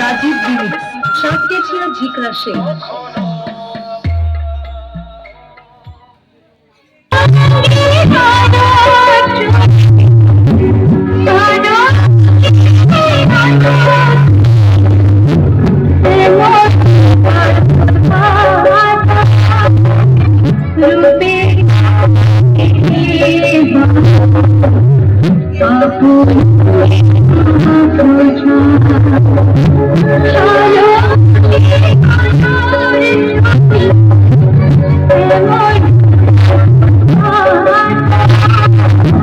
Rajib remix সাতকে ছিল Jhikra Sheikh Thank you.